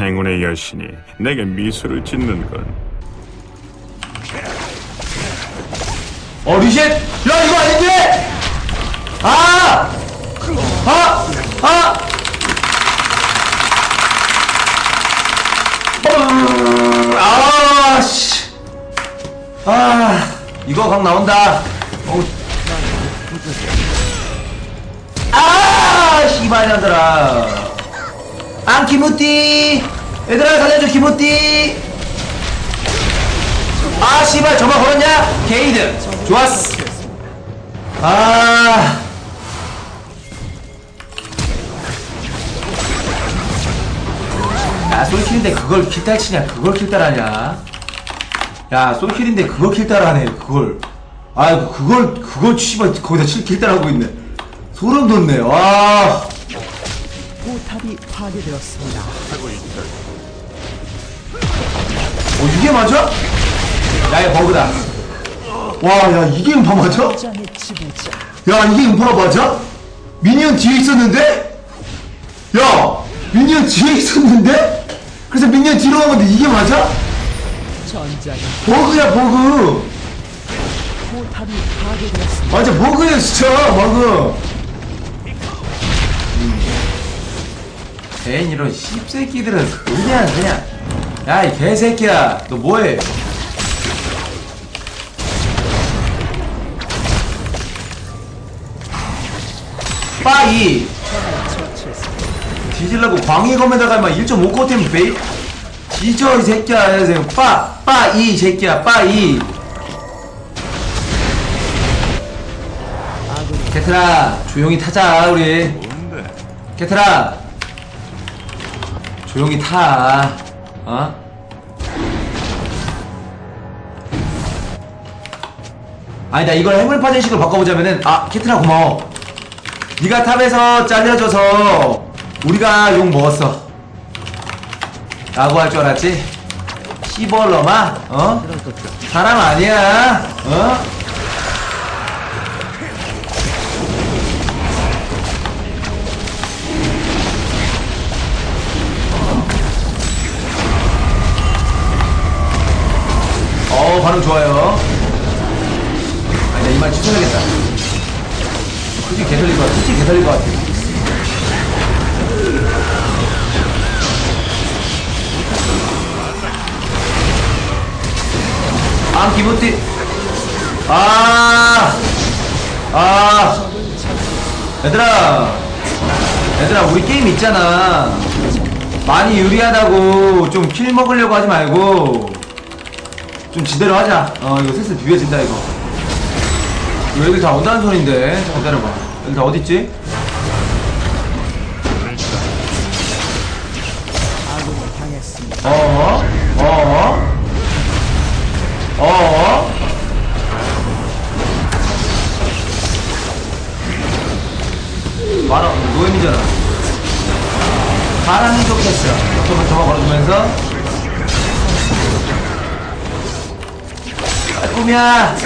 행운의 여신이 내게 미소를 짓는군. 어 리셋! 야 이거 아닌데! 아! 아! 아! 음, 아, 씨. 아, 이거 각 나온다. 어우. 아, 씨발 년들아. 안 키무띠. 얘들아 살려줘 키무띠. 아, 씨발 저만 걸었냐? 게이드. 좋았어. 아. 야, 솔킬인데 그걸 킬딸 치냐? 그걸 킬딸 하냐? 야, 솔킬인데 그걸 킬딸 하네, 그걸. 아이고, 그걸, 그걸 씨발 거기다 칠 킬딸 하고 있네. 소름 돋네, 와. 포탑이 파괴되었습니다. 어, 이게 맞아? 야, 이거 버그다. 와, 야, 이게 음파 맞아? 지배자. 야, 이게 음파 맞아? 미니언 뒤에 있었는데? 야, 미니언 뒤에 있었는데? 그래서 미니언 뒤로 간 건데 이게 맞아? 전장의 버그야, 버그. 포탑이 파괴되었습니다. 완전 버그야, 진짜, 버그. 괜 이런 씹새끼들은 그냥, 그냥. 야, 이 개새끼야. 너 뭐해? 빠이. 뒤질라고 광해검에다가 막 1.5코 때문에 베이 뒤져 이 새끼야 이제 빠빠이 새끼야 빠이 개트라 조용히 타자 우리? 개트라 조용히 타 어? 아니 나 이걸 해물파전식으로 바꿔보자면은 아 캐트라 고마워 네가 탑에서 잘려줘서 우리가 욕 먹었어 라고 할 줄 알았지? 시벌러마 어? 사람 아니야 어? 반응 좋아요. 나이말 취소해야겠다. 솔직히 개털릴 것 같아. 솔직히 개털릴 것 같아. 아 기분띠. 아 아, 얘들아, 얘들아, 우리 게임 있잖아. 많이 유리하다고 좀 킬 먹으려고 하지 말고 좀 지대로 하자. 어, 이거 슬슬 비벼진다 이거. 이거 애들 다 온다는 소린데. 자, 기다려봐. 애들 다 어딨지? 어어? 어어? 어어? 말아, 노엠이잖아. 사랑이 좋겠어. 조금 더 걸어주면서. 깔끔이야.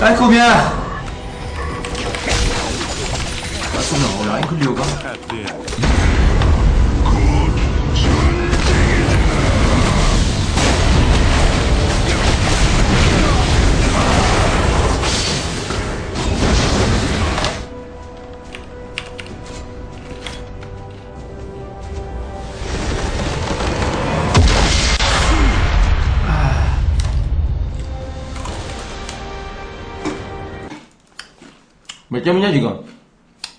깔끔이야. 깔끔이야. 어, 라인 클리어가? 몇 점이냐 지금?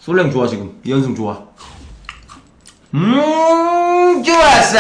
솔랭 좋아 지금. 이연승 좋아. 음 좋았어